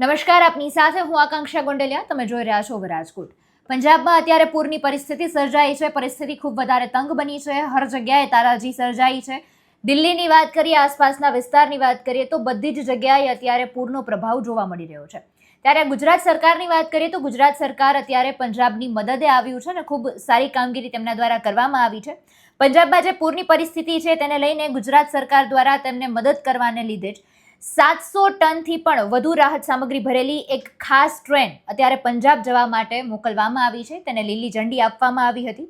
નમસ્કાર, આપની સાથે હું આકાંક્ષા ગોંડલિયા. તમે જોઈ રહ્યા છો રાજકોટ. પંજાબમાં અત્યારે પૂરની પરિસ્થિતિ સર્જાઈ છે. પરિસ્થિતિ ખૂબ વધારે તંગ બની છે. હર જગ્યાએ તારાજી સર્જાઈ છે. દિલ્હીની વાત કરીએ, આસપાસના વિસ્તારની વાત કરીએ, તો બધી જ જગ્યાએ અત્યારે પૂરનો પ્રભાવ જોવા મળી રહ્યો છે. ત્યારે ગુજરાત સરકારની વાત કરીએ, તો ગુજરાત સરકાર અત્યારે પંજાબની મદદે આવ્યું છે અને ખૂબ સારી કામગીરી તેમના દ્વારા કરવામાં આવી છે. પંજાબમાં જે પૂરની પરિસ્થિતિ છે, તેને લઈને ગુજરાત સરકાર દ્વારા તેમને મદદ કરવાને લીધે જ સાતસો ટનથી પણ વધુ રાહત સામગ્રી ભરેલી એક ખાસ ટ્રેન અત્યારે પંજાબ જવા માટે મોકલવામાં આવી છે. તેને લીલી ઝંડી આપવામાં આવી હતી.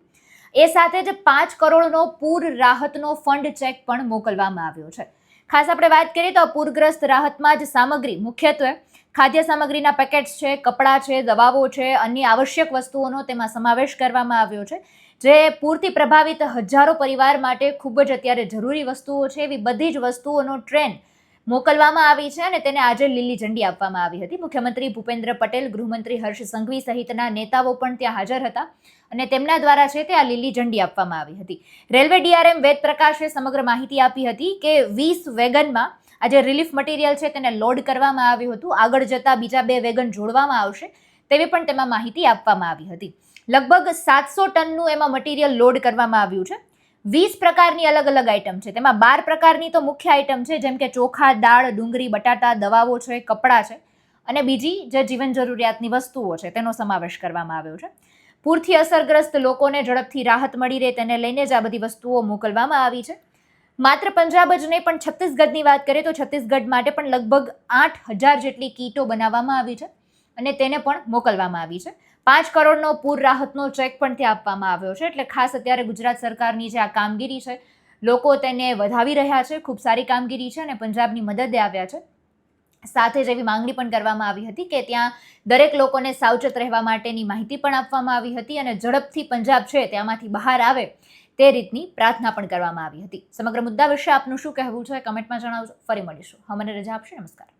એ સાથે જ પાંચ કરોડનો પૂર રાહતનો ફંડ ચેક પણ મોકલવામાં આવ્યો છે. ખાસ આપણે વાત કરીએ તો પૂરગ્રસ્ત રાહતમાં જ સામગ્રી મુખ્યત્વે ખાદ્ય સામગ્રીના પેકેટ્સ છે, કપડાં છે, દવાઓ છે, અન્ય આવશ્યક વસ્તુઓનો તેમાં સમાવેશ કરવામાં આવ્યો છે. જે પૂરથી પ્રભાવિત હજારો પરિવાર માટે ખૂબ જ અત્યારે જરૂરી વસ્તુઓ છે. એવી બધી જ વસ્તુઓનો ટ્રેન મોકલવામાં આવી છે અને તેને આજે લીલી ઝંડી આપવામાં આવી હતી. મુખ્યમંત્રી ભૂપેન્દ્ર પટેલ, ગૃહમંત્રી હર્ષ સંઘવી સહિતના નેતાઓ પણ ત્યાં હાજર હતા અને તેમના દ્વારા છે તે આ લીલી ઝંડી આપવામાં આવી હતી. રેલવે ડીઆરએમ વેદ પ્રકાશે સમગ્ર માહિતી આપી હતી કે વીસ વેગનમાં આજે રિલીફ મટીરિયલ છે તેને લોડ કરવામાં આવ્યું હતું. આગળ જતા બીજા બે વેગન જોડવામાં આવશે તેવી પણ તેમાં માહિતી આપવામાં આવી હતી. લગભગ સાતસો ટનનું એમાં મટીરિયલ લોડ કરવામાં આવ્યું છે. વીસ પ્રકારની અલગ અલગ આઇટમ છે. તેમાં બાર પ્રકારની તો મુખ્ય આઇટમ છે, જેમ કે ચોખા, દાળ, ડુંગળી, બટાટા, દવાઓ છે, કપડાં છે અને બીજી જે જીવન જરૂરિયાતની વસ્તુઓ છે તેનો સમાવેશ કરવામાં આવ્યો છે. પૂરથી અસરગ્રસ્ત લોકોને ઝડપથી રાહત મળી રહે તેને લઈને જ આ બધી વસ્તુઓ મોકલવામાં આવી છે. માત્ર પંજાબ જ નહીં, પણ છત્તીસગઢની વાત કરીએ તો છત્તીસગઢ માટે પણ લગભગ આઠ હજાર જેટલી કીટો બનાવવામાં આવી છે અને તેને પણ મોકલવામાં આવી છે. પાંચ કરોડનો પૂર રાહતનો ચેક પણ ત્યાં આપવામાં આવ્યો છે. એટલે ખાસ અત્યારે ગુજરાત સરકારની જે આ કામગીરી છે, લોકો તેને વધાવી રહ્યા છે, ખૂબ સારી કામગીરી છે અને પંજાબની મદદે આવ્યા છે. સાથે જ એવી માંગણી પણ કરવામાં આવી હતી કે ત્યાં દરેક લોકોને સાવચેત રહેવા માટેની માહિતી પણ આપવામાં આવી હતી અને ઝડપથી પંજાબ છે ત્યાંમાંથી બહાર આવે તે રીતની પ્રાર્થના પણ કરવામાં આવી હતી. સમગ્ર મુદ્દા વિશે આપનું શું કહેવું છે, કમેન્ટમાં જણાવજો. ફરી મળીશું. હા મને રજા આપશે. નમસ્કાર.